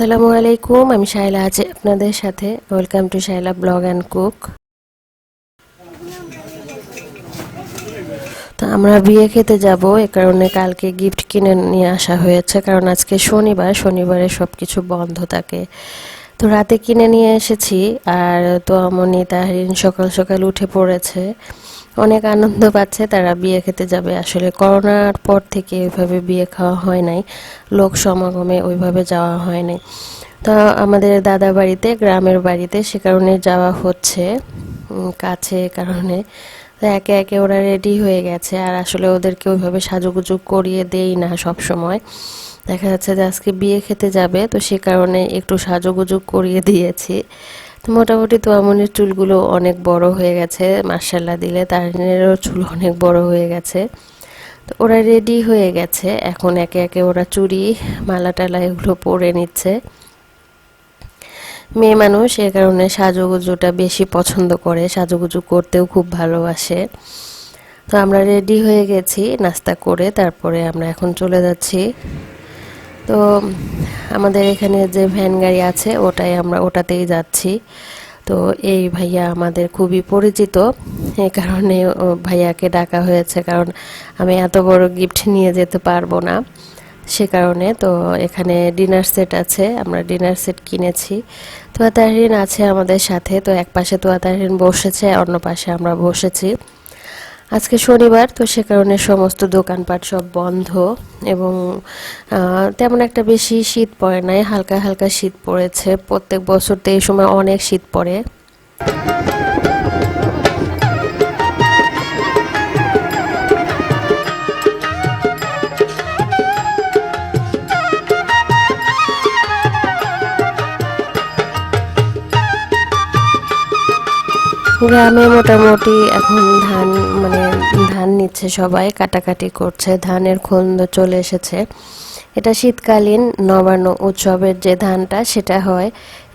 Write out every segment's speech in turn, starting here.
আসসালামু আলাইকুম, আমি শাইলা আছি আপনাদের সাথে। Welcome to Shaila blog and cook তো আমরা বিয়ে খেতে যাব, এ কারণে কালকে গিফট কিনে নিয়ে আসা হয়েছে, কারণ আজকে শনিবার, শনিবারে সব কিছু বন্ধ থাকে। তো রাতে কিনে নিয়ে এসেছি, আর তো আমনি তাহরিন সকাল সকাল উঠে পড়েছে। অনেক আনন্দ পাচ্ছে, তারা বিয়ে খেতে যাবে। আসলে করোনার পর থেকে ওইভাবে বিয়ে খাওয়া হয় নাই, লোক সমাগমে ওইভাবে যাওয়া হয় নাই। তো আমাদের দাদা বাড়িতে, গ্রামের বাড়িতে সে কারণে যাওয়া হচ্ছে কাছে কারণে। তো একে একে ওরা রেডি হয়ে গেছে, আর আসলে ওদেরকে ওইভাবে সাজুগুজু করিয়ে দেই না সব সময়। দেখা যাচ্ছে যে আজকে বিয়ে খেতে যাবে, তো সে কারণে একটু সাজুগুজু করিয়ে দিয়েছি। মোটামুটি তোয়ামনির চুলগুলো অনেক বড় হয়ে গেছে মার্শাল্লাহ দিলে তারিনেরও চুল অনেক বড় হয়ে গেছে। তো ওরা রেডি হয়ে গেছে, এখন একে একে ওরা চুড়ি মালা টালা এগুলো পরে নিচ্ছে। মেয়ে মানুষ, এ কারণে সাজুগুজুটা বেশি পছন্দ করে, সাজুগুজু করতেও খুব ভালোবাসে। তো আমরা রেডি হয়ে গেছি, নাস্তা করে, তারপরে আমরা এখন চলে যাচ্ছি। তো আমাদের এখানে যে ভ্যান গাড়ি আছে, ওটাই আমরা ওটাতেই যাচ্ছি। তো এই ভাইয়া আমাদের খুবই পরিচিত এই কারণে ভাইয়াকে ডাকা হয়েছে, কারণ আমি এত বড় গিফট নিয়ে যেতে পারব না। সে কারণে তো এখানে ডিনার সেট আছে, আমরা ডিনার সেট কিনেছি। তোয়া তাহরিন আছে আমাদের সাথে, তো এক পাশে তোয়া বসেছে, অন্য পাশে আমরা বসেছি। আজকে শনিবার, তো সে কারণে সমস্ত দোকানপাট সব বন্ধ এবং তেমন একটা বেশি শীত পড়ে নাই, হালকা হালকা শীত পড়েছে। প্রত্যেক বছর তো এই সময় অনেক শীত পড়ে। গ্রামে মোটামুটি এখন ধান মানে ধান নিচ্ছে সবাই, কাটাকাটি করছে, ধানের খন্দ চলে এসেছে। এটা শীতকালীন নবান্ন উৎসবের যে ধানটা, সেটা হয়।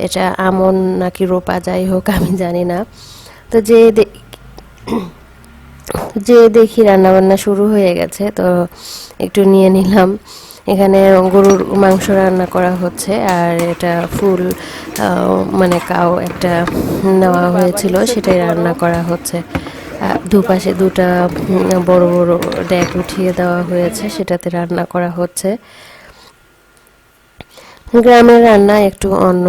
এটা আমন নাকি রোপা, যাই হোক, আমি জানি না। তো যে যে দেখি রান্নাবান্না শুরু হয়ে গেছে, তো একটু নিয়ে নিলাম। এখানে গরুর মাংস রান্না করা হচ্ছে, আর এটা ফুল মানে কাউ একটা নেওয়া হয়েছিল, সেটাই রান্না করা হচ্ছে। দুপাশে দুটা বড় বড় ড্যাক উঠিয়ে দেওয়া হয়েছে, সেটাতে রান্না করা হচ্ছে। গ্রামের রান্না একটু অন্য,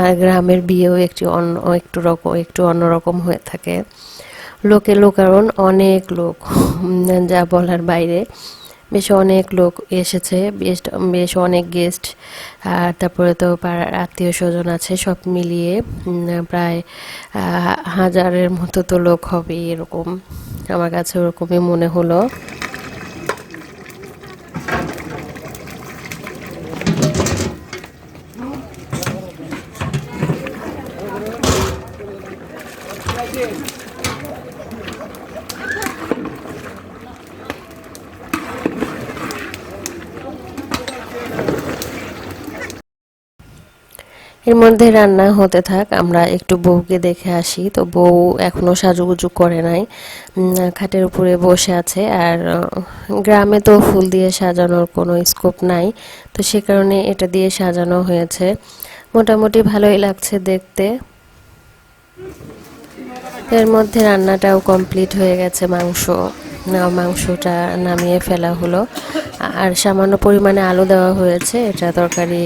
আর গ্রামের বিয়েও একটু অন্য, একটু রকম, একটু অন্যরকম হয়ে থাকে। লোকে লোকারণ অনেক লোক যা বলার বাইরে। বেশ অনেক লোক এসেছে, বেশ বেশ অনেক গেস্ট আর তারপরে তো আত্মীয় স্বজন আছে, সব মিলিয়ে প্রায় হাজারের মতো তো লোক হবে এরকম। আমার কাছে ওরকমই মনে হলো। এর মধ্যে রান্না হতে থাক, আমরা একটু বউকে দেখে আসি। তো বউ এখনও সাজুগুজু করে নাই। খাটের উপরে বসে আছে আর গ্রামে তো ফুল দিয়ে সাজানোর কোনো স্কোপ নাই। তো সে কারণে এটা দিয়ে সাজানো হয়েছে। মোটামুটি ভালোই লাগছে দেখতে। এর মধ্যে রান্নাটাও কমপ্লিট হয়ে গেছে মাংস। মাংসটা নামিয়ে ফেলা হলো। আর সামান্য পরিমাণে আলু দেওয়া হয়েছে। এটা তরকারি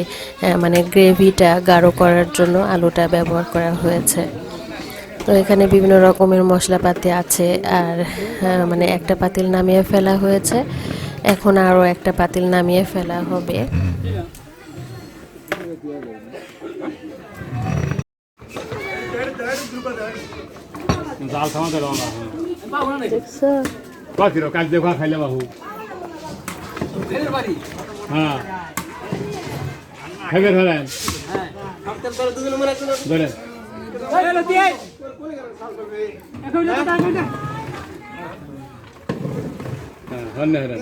মানে গ্রেভিটা গাঢ় করার জন্য আলুটা ব্যবহার করা হয়েছে। তো এখানে বিভিন্ন রকমের মশলাপাতি আছে। আর মানে একটা পাতিল নামিয়ে ফেলা হয়েছে। এখন আরও একটা পাতিল নামিয়ে ফেলা হবে। জাল থামা কফির কাজ দেখা খাইলে বাবু। হ্যাঁ। খাইবে ধরেন। ধরেন হ্যাঁ। ধন্য ধরেন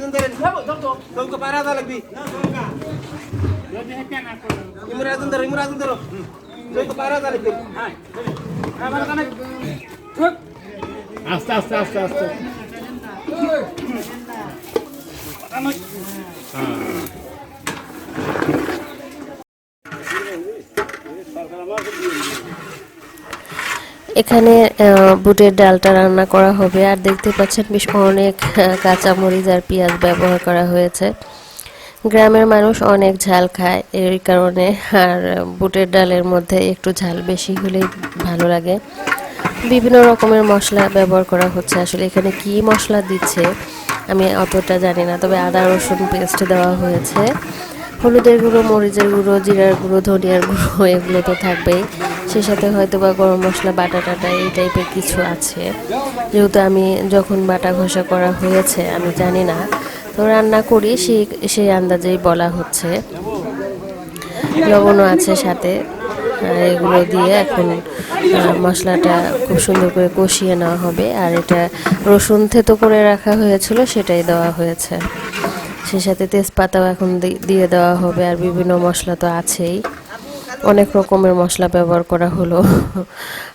আস্তে আস্তে আস্তে আস্তে। হ্যাঁ এখানে বুটের ডালটা রান্না করা হবে। আর দেখতে পাচ্ছেন বেশ অনেক কাঁচামরিচ আর পেঁয়াজ ব্যবহার করা হয়েছে। গ্রামের মানুষ অনেক ঝাল খায়, এই কারণে। আর বুটের ডালের মধ্যে একটু ঝাল বেশি হলেই ভালো লাগে। বিভিন্ন রকমের মশলা ব্যবহার করা হচ্ছে। আসলে এখানে কি মশলা দিচ্ছে আমি অতটা জানি না, তবে আদা, রসুন পেস্ট দেওয়া হয়েছে। হলুদের গুঁড়ো, মরিচের গুঁড়ো, জিরার গুঁড়ো, ধনিয়ার গুঁড়ো, এগুলো তো থাকবেই। সে সাথে হয়তো বা গরম মশলা, বাটা টাটা এই টাইপের কিছু আছে। যেহেতু আমি যখন বাটা ঘষা করা হয়েছে, আমি জানি না। তো রান্না করি, সেই সেই আন্দাজেই বলা হচ্ছে। লবণও আছে সাথে। এগুলো দিয়ে এখন মশলাটা খুব সুন্দর করে কষিয়ে নেওয়া হবে। আর এটা রসুন থেতো করে রাখা হয়েছিল, সেটাই দেওয়া হয়েছে। সে সাথে তেজপাতাও এখন দিয়ে দেওয়া হবে, আর বিভিন্ন মশলা তো আছেই। অনেক রকমের মশলা ব্যবহার করা হলো।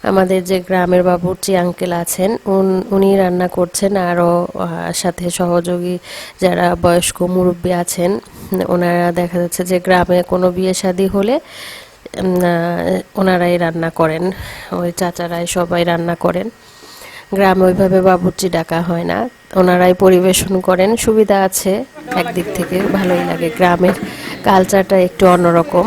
আমাদের যে গ্রামের বাবুর্চি আঙ্কেল আছেন, উন- রান্না করছেন, আরও সাথে সহযোগী যারা বয়স্ক মুরব্বী আছেন, ওনারা দেখা যাচ্ছে যে গ্রামে কোনো বিয়ে শাদী হলে ওনারাই রান্না করেন। ওই চাচারাই সবাই রান্না করেন। গ্রামে ওইভাবে বাবুর্চি ডাকা হয় না। ওনারাই পরিবেশন করেন। সুবিধা আছে একদিক থেকে, ভালোই লাগে। গ্রামের কালচারটা একটু অন্যরকম।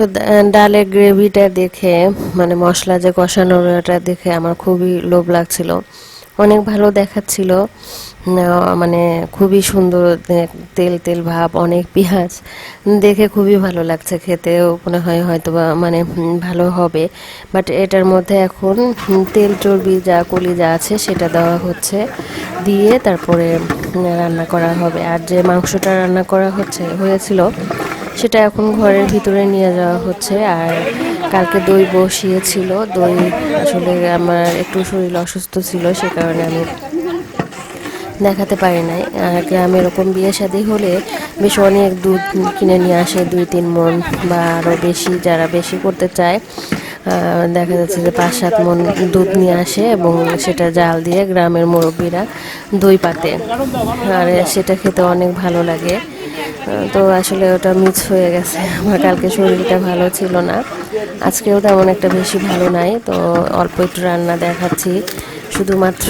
তো ডালের গ্রেভিটা দেখে মানে মশলা যে কষানোর ওটা দেখে আমার খুবই লোভ লাগছিল। অনেক ভালো দেখাচ্ছিল। মানে খুবই সুন্দর তেল তেল ভাব, অনেক পেঁয়াজ, দেখে খুবই ভালো লাগছে খেতেও। মনে হয় হয়তো বা মানে ভালো হবে। বাট এটার মধ্যে এখন তেল চর্বি যা, কলি যা আছে সেটা দেওয়া হচ্ছে। দিয়ে তারপরে রান্না করা হবে। আর যে মাংসটা রান্না করা হচ্ছে, হয়েছিল সেটা এখন ঘরের ভিতরে নিয়ে যাওয়া হচ্ছে আর কালকে দই বসিয়েছিল। দই আসলে আমার একটু শরীর অসুস্থ ছিল, সে কারণে আমি দেখাতে পারি নাই। আগে আমি এরকম বিয়ে শাদী হলে বেশ অনেক দুধ কিনে নিয়ে আসে, দুই, তিন মন বা আরও বেশি, যারা বেশি করতে চায়। দেখা যাচ্ছে যে পাঁচ সাত মন দুধ নিয়ে আসে এবং সেটা জাল দিয়ে গ্রামের মুরব্বীরা দই পাতে। আর সেটা খেতে অনেক ভালো লাগে। তো আসলে ওটা মিস হয়ে গেছে। আমার কালকে শরীরটা ভালো ছিল না। আজকেও তেমন একটা বেশি ভালো নাই। তো অল্প একটু রান্না দেখাচ্ছি। শুধুমাত্র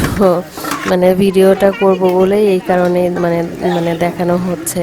মানে ভিডিওটা করব বলে এই কারণে মানে মানে দেখানো হচ্ছে।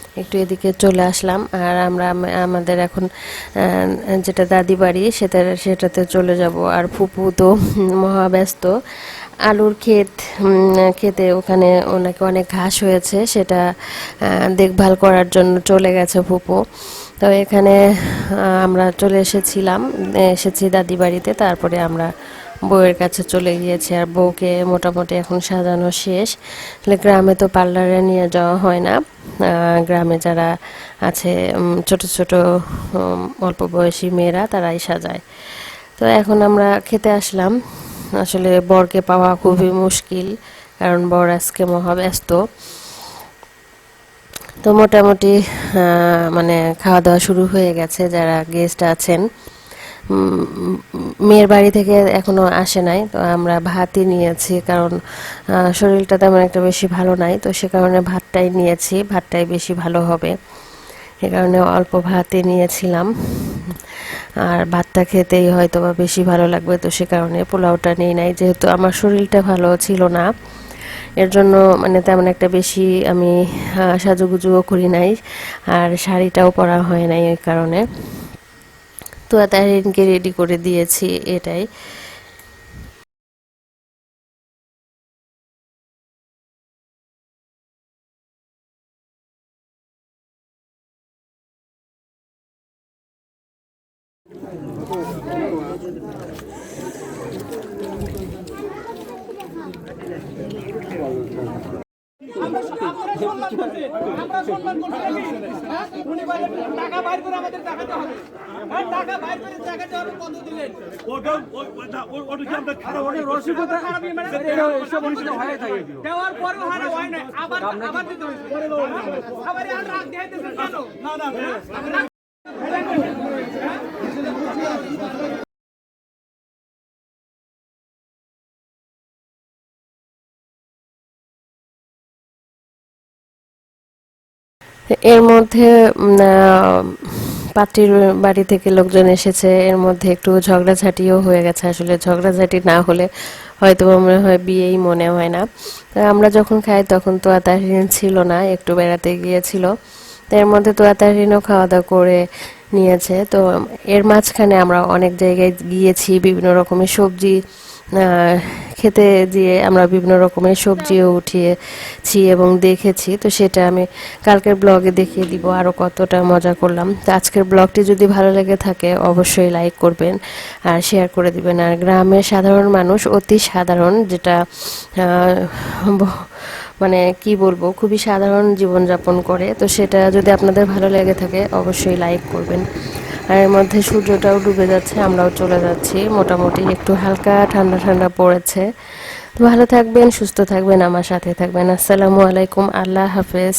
একটু এদিকে চলে আসলাম। আর আমরা আমাদের এখন যেটা দাদি বাড়ি, সেটা, সেটাতে চলে যাব। আর ফুপু তো মহাব্যস্ত আলুর ক্ষেত খেতে ওখানে ওনাকে অনেক ঘাস হয়েছে। সেটা দেখভাল করার জন্য চলে গেছে ফুপু। তো এখানে আমরা চলে এসেছিলাম, এসেছি দাদি বাড়িতে। তারপরে আমরা বউয়ের কাছে চলে গিয়েছে আর বউকে মোটামুটি এখন সাজানো শেষ। আসলে গ্রামে তো পার্লারে নিয়ে যাওয়া হয় না। গ্রামে যারা আছে ছোট ছোট অল্প বয়সী মেয়েরা তারাই সাজায়। তো এখন আমরা খেতে আসলাম। আসলে বরকে পাওয়া খুবই মুশকিল, কারণ বর আজকে মহাব্যস্ত। তো মোটামুটি মানে খাওয়া দাওয়া শুরু হয়ে গেছে, যারা গেস্ট আছেন। মেয়ের বাড়ি থেকে এখনও আসে নাই, তো আমরা ভাতই নিয়েছি, কারণ শরীরটা তেমন একটা বেশি ভালো নাই, তো সে কারণে ভাতটাই নিয়েছি, ভাতটাই বেশি ভালো হবে। এ কারণে অল্প ভাতই নিয়েছিলাম। আর ভাতটা খেতেই হয়তো বা বেশি ভালো লাগবে, তো সে কারণে পোলাওটা নিই নাই, যেহেতু আমার শরীরটা ভালো ছিল না। এর জন্য মানে তেমন একটা বেশি আমি সাজুগুজুও করি নাই, আর শাড়িটাও পরা হয় নাই ওই কারণে। তো তারিনকে রেডি করে দিয়েছি এটাই। উনি বলে টাকা বাইর করে আমাদের দেখাতে হবে হ্যাঁ টাকা বাইর করে দেখাতে হবে কত দিলেন ওটা ওটা- কি আমরা খারাপ ওটা রসিকতা খারাপ মানে এসব অনুষ্ঠিত হয়ে থাকে দেওয়ার পরেও হয় না হয় না আবার আবার দিতে হয়েছে আবার আর রাগ দেখাইতেছেন কেন না না এর মধ্যে পাত্রীর বাড়ি থেকে লোকজন এসেছে, এর মধ্যে একটু ঝগড়াঝাটিও হয়ে গেছে। আসলে ঝগড়াঝাটি না হলে হয়তো মনে হয় বিয়েই মনে হয় না। আমরা যখন খাই তখন তো আতাহীন ছিল না, একটু বেড়াতে গিয়েছিল। এর মধ্যে তো আতাহীনও খাওয়া দাওয়া করে নিয়েছে। তো এর মাঝখানে আমরা অনেক জায়গায় গিয়েছি, বিভিন্ন রকমের সবজি খেতে দিয়ে আমরা বিভিন্ন রকমের সবজিও উঠিয়েছি এবং দেখেছি। তো সেটা আমি কালকের ব্লগে দেখিয়ে দিব আরও কতটা মজা করলাম। তো আজকের ব্লগটি যদি ভালো লেগে থাকে, অবশ্যই লাইক করবেন আর শেয়ার করে দিবেন। আর গ্রামের সাধারণ মানুষ অতি সাধারণ, যেটা মানে কি বলব, খুবই সাধারণ জীবনযাপন করে। তো সেটা যদি আপনাদের ভালো লেগে থাকে, অবশ্যই লাইক করবেন। আর এর মধ্যে সূর্যটাও ডুবে যাচ্ছে, আমরাও চলে যাচ্ছি। মোটামুটি একটু হালকা ঠান্ডা ঠান্ডা পড়েছে। ভালো থাকবেন, সুস্থ থাকবেন, আমার সাথে থাকবেন। আসসালামু আলাইকুম, আল্লাহ হাফেজ।